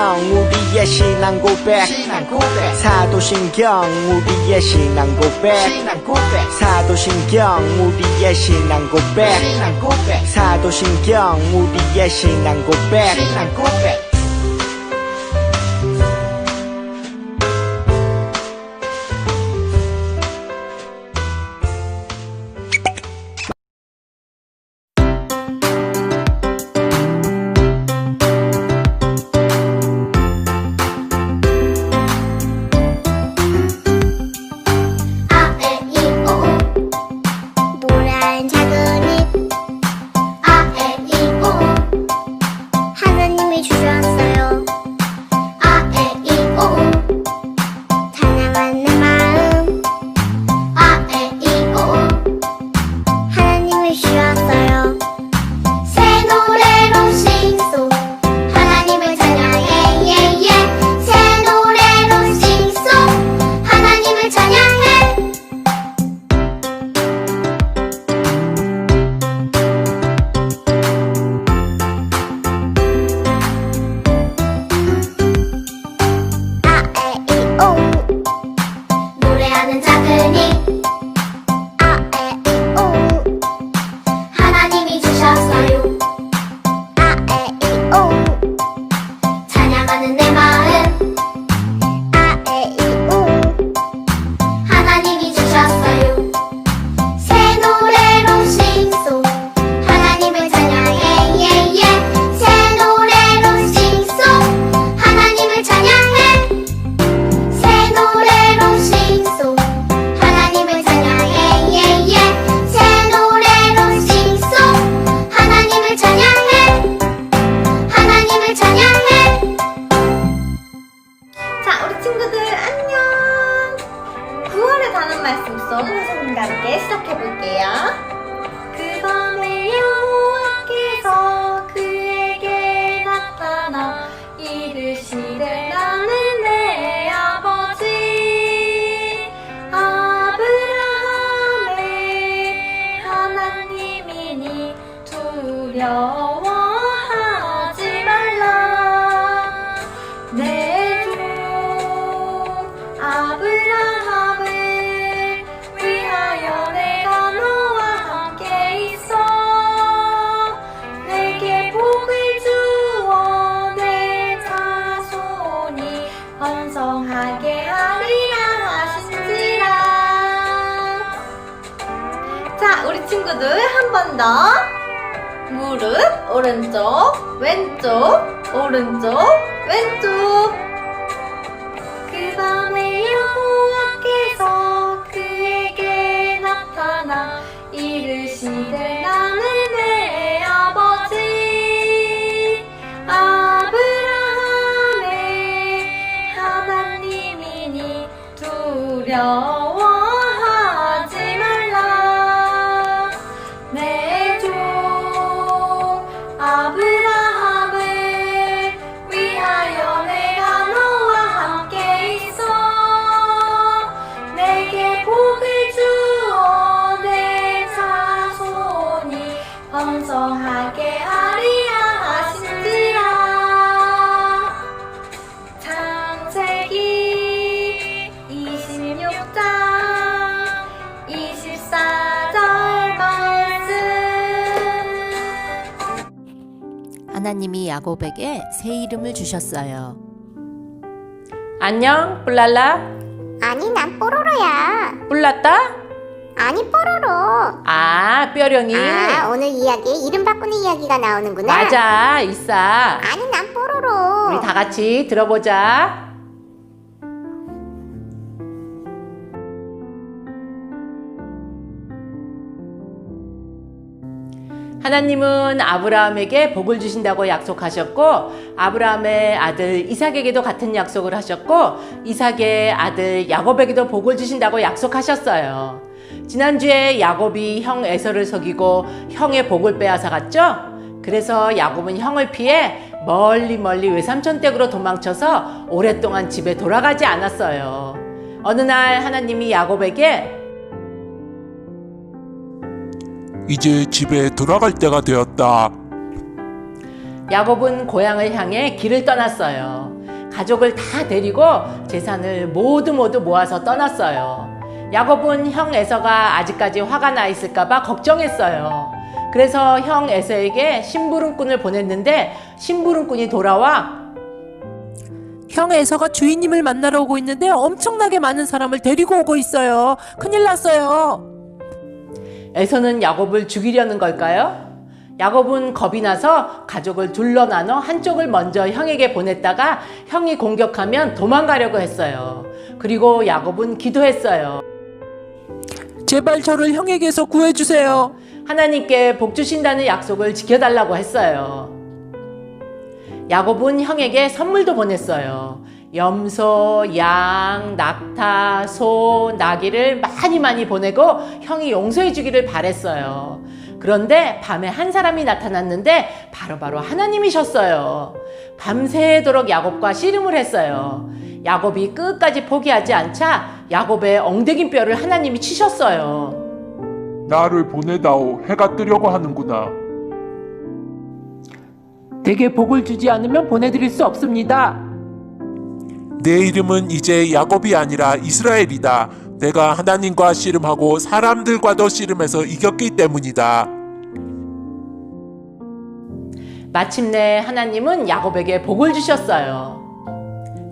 신경 우리의 신앙 고백. 신앙 고백. 사도신경 우리의 신앙 고백. 신앙 고백. 사도신경 우리의 신앙 고백. 신앙 고백. 사도신경 우리의 신앙 고백. 신앙 고백 친구들 한 번 더. 무릎 오른쪽 왼쪽 오른쪽 왼쪽 하나님이 야곱에게 새 이름을 주셨어요. 안녕, 뿔랄라. 아니 난 뽀로로야 뿔랐다? 아니 뽀로로 아, 뼈령이. 아 오늘 이야기에 이름 바꾸는 이야기가 나오는구나 맞아, 있어. 아니 난 뽀로로 우리 다 같이 들어보자. 하나님은 아브라함에게 복을 주신다고 약속하셨고 아브라함의 아들 이삭에게도 같은 약속을 하셨고 이삭의 아들 야곱에게도 복을 주신다고 약속하셨어요. 지난주에 야곱이 형 에서를 속이고 형의 복을 빼앗아 갔죠? 그래서 야곱은 형을 피해 멀리 멀리 외삼촌 댁으로 도망쳐서 오랫동안 집에 돌아가지 않았어요. 어느 날 하나님이 야곱에게 이제 집에 돌아갈 때가 되었다. 야곱은 고향을 향해 길을 떠났어요. 가족을 다 데리고 재산을 모두 모두 모아서 떠났어요. 야곱은 형 에서가 아직까지 화가 나 있을까봐 걱정했어요. 그래서 형 에서에게 심부름꾼을 보냈는데 심부름꾼이 돌아와 형 에서가 주인님을 만나러 오고 있는데 엄청나게 많은 사람을 데리고 오고 있어요. 큰일 났어요. 에서는 야곱을 죽이려는 걸까요? 야곱은 겁이 나서 가족을 둘러 나눠 한쪽을 먼저 형에게 보냈다가 형이 공격하면 도망가려고 했어요. 그리고 야곱은 기도했어요. 제발 저를 형에게서 구해주세요. 하나님께 복 주신다는 약속을 지켜달라고 했어요. 야곱은 형에게 선물도 보냈어요. 염소, 양, 낙타, 소, 나귀를 많이 많이 보내고 형이 용서해 주기를 바랬어요. 그런데 밤에 한 사람이 나타났는데 바로바로 하나님이셨어요. 밤새도록 야곱과 씨름을 했어요. 야곱이 끝까지 포기하지 않자 야곱의 엉덩이 뼈를 하나님이 치셨어요. 나를 보내다오. 해가 뜨려고 하는구나. 내게 복을 주지 않으면 보내드릴 수 없습니다. 내 이름은 이제 야곱이 아니라 이스라엘이다. 내가 하나님과 씨름하고 사람들과도 씨름해서 이겼기 때문이다. 마침내 하나님은 야곱에게 복을 주셨어요.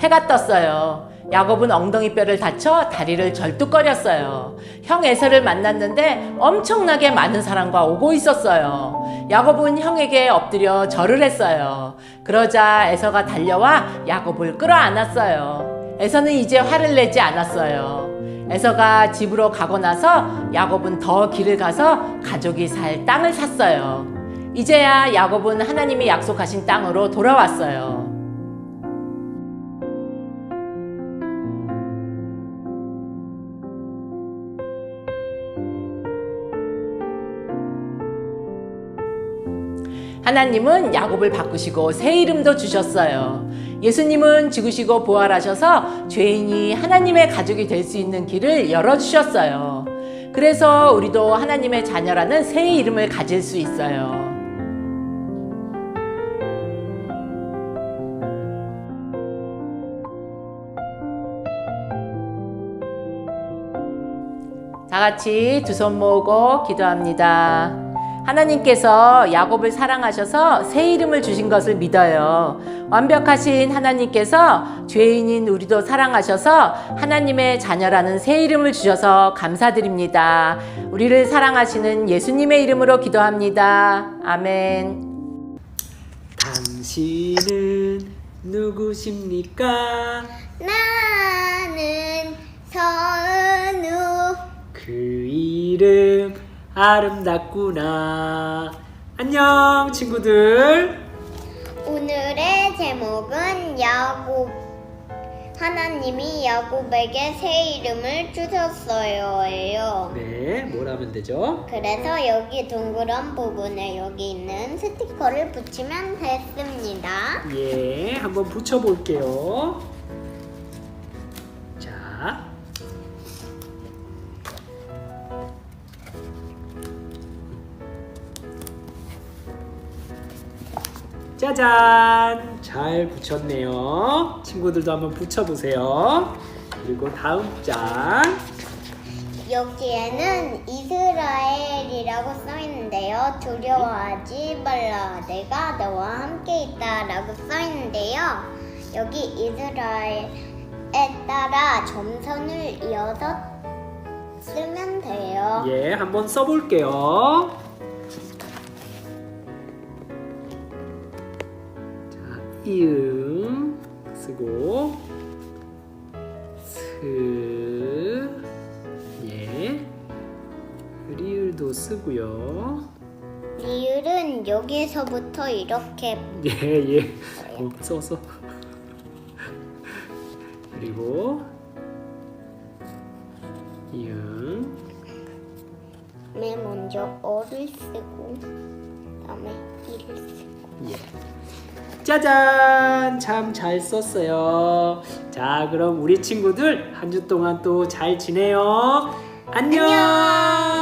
해가 떴어요. 야곱은 엉덩이 뼈를 다쳐 다리를 절뚝거렸어요. 형 에서를 만났는데 엄청나게 많은 사람과 오고 있었어요. 야곱은 형에게 엎드려 절을 했어요. 그러자 에서가 달려와 야곱을 끌어안았어요. 에서는 이제 화를 내지 않았어요. 에서가 집으로 가고 나서 야곱은 더 길을 가서 가족이 살 땅을 샀어요. 이제야 야곱은 하나님이 약속하신 땅으로 돌아왔어요. 하나님은 야곱을 바꾸시고 새 이름도 주셨어요. 예수님은 죽으시고 부활하셔서 죄인이 하나님의 가족이 될 수 있는 길을 열어주셨어요. 그래서 우리도 하나님의 자녀라는 새 이름을 가질 수 있어요. 다 같이 두 손 모으고 기도합니다. 하나님께서 야곱을 사랑하셔서 새 이름을 주신 것을 믿어요. 완벽하신 하나님께서 죄인인 우리도 사랑하셔서 하나님의 자녀라는 새 이름을 주셔서 감사드립니다. 우리를 사랑하시는 예수님의 이름으로 기도합니다. 아멘. 당신은 누구십니까? 나는 서은우 그 이름 아름답구나. 안녕, 친구들. 오늘의 제목은 야곱 하나님이 야곱에게 새 이름을 주셨어요예요. 네, 뭘 하면 되죠? 그래서 여기 동그란 부분에 여기 있는 스티커를 붙이면 됐습니다. 예, 한번 붙여볼게요. 자. 짜잔! 잘 붙였네요. 친구들도 한번 붙여보세요. 그리고 다음 장. 여기에는 이스라엘이라고 써 있는데요. 두려워하지 말라. 내가 너와 함께 있다라고 써 있는데요. 여기 이스라엘에 따라 점선을 이어서 쓰면 돼요. 예, 한번 써볼게요. 이응 쓰고 스 예. 리을도 쓰고요. 리을은 여기서부터 이렇게 예, 예. 어, 써, 써. 그리고 이응 맨 먼저 어를 쓰고 그다음에 이를 쓰고 예. 짜잔! 참 잘 썼어요. 자, 그럼 우리 친구들 한 주 동안 또 잘 지내요. 안녕!